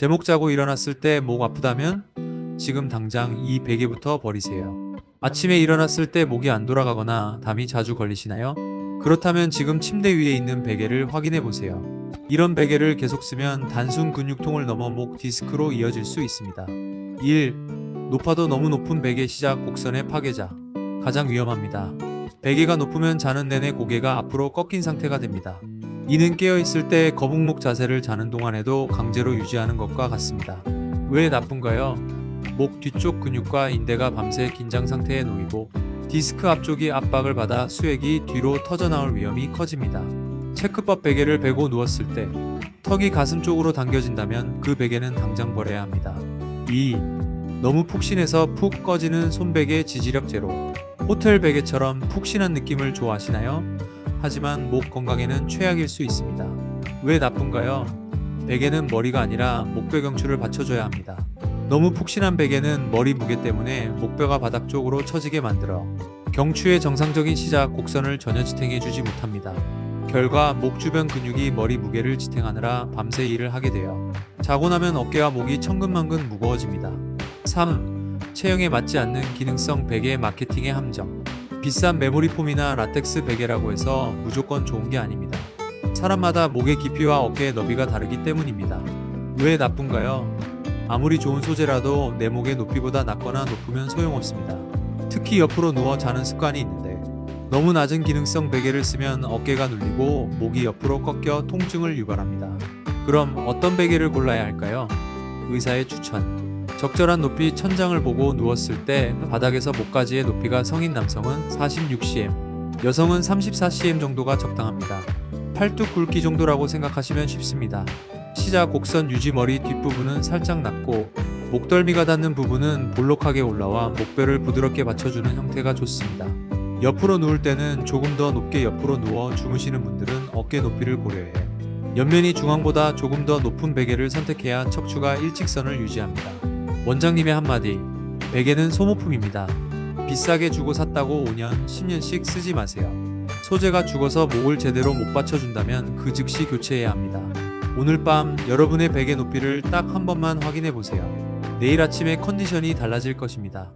제목 자고 일어났을 때 목 아프다면 지금 당장 이 베개부터 버리세요. 아침에 일어났을 때 목이 안 돌아가거나 담이 자주 걸리시나요? 그렇다면 지금 침대 위에 있는 베개를 확인해 보세요. 이런 베개를 계속 쓰면 단순 근육통을 넘어 목 디스크로 이어질 수 있습니다. 1. 높아도 너무 높은 베개 시작 곡선의 파괴자. 가장 위험합니다. 베개가 높으면 자는 내내 고개가 앞으로 꺾인 상태가 됩니다. 이는 깨어있을 때 거북목 자세를 자는 동안에도 강제로 유지하는 것과 같습니다. 왜 나쁜가요? 목 뒤쪽 근육과 인대가 밤새 긴장 상태에 놓이고 디스크 앞쪽이 압박을 받아 수액이 뒤로 터져나올 위험이 커집니다. 체크법 베개를 베고 누웠을 때 턱이 가슴 쪽으로 당겨진다면 그 베개는 당장 버려야 합니다. 2. 너무 푹신해서 푹 꺼지는 손베개 지지력 제로. 호텔 베개처럼 푹신한 느낌을 좋아하시나요? 하지만 목 건강에는 최악일 수 있습니다. 왜 나쁜가요? 베개는 머리가 아니라 목뼈 경추를 받쳐줘야 합니다. 너무 푹신한 베개는 머리 무게 때문에 목뼈가 바닥 쪽으로 처지게 만들어 경추의 정상적인 시작 곡선을 전혀 지탱해주지 못합니다. 결과 목 주변 근육이 머리 무게를 지탱하느라 밤새 일을 하게 돼요. 자고 나면 어깨와 목이 천근만근 무거워집니다. 3. 체형에 맞지 않는 기능성 베개 마케팅의 함정. 비싼 메모리 폼이나 라텍스 베개라고 해서 무조건 좋은 게 아닙니다. 사람마다 목의 깊이와 어깨의 너비가 다르기 때문입니다. 왜 나쁜가요? 아무리 좋은 소재라도 내 목의 높이보다 낮거나 높으면 소용없습니다. 특히 옆으로 누워 자는 습관이 있는데 너무 낮은 기능성 베개를 쓰면 어깨가 눌리고 목이 옆으로 꺾여 통증을 유발합니다. 그럼 어떤 베개를 골라야 할까요? 의사의 추천. 적절한 높이 천장을 보고 누웠을 때 바닥에서 목까지의 높이가 성인 남성은 46cm, 여성은 34cm 정도가 적당합니다. 팔뚝 굵기 정도라고 생각하시면 쉽습니다. 시작 곡선 유지 머리 뒷부분은 살짝 낮고 목덜미가 닿는 부분은 볼록하게 올라와 목뼈를 부드럽게 받쳐주는 형태가 좋습니다. 옆으로 누울 때는 조금 더 높게 옆으로 누워 주무시는 분들은 어깨 높이를 고려해 옆면이 중앙보다 조금 더 높은 베개를 선택해야 척추가 일직선을 유지합니다. 원장님의 한마디 베개는 소모품입니다. 비싸게 주고 샀다고 5년, 10년씩 쓰지 마세요. 소재가 죽어서 목을 제대로 못 받쳐준다면 그 즉시 교체해야 합니다. 오늘 밤 여러분의 베개 높이를 딱 한 번만 확인해 보세요. 내일 아침에 컨디션이 달라질 것입니다.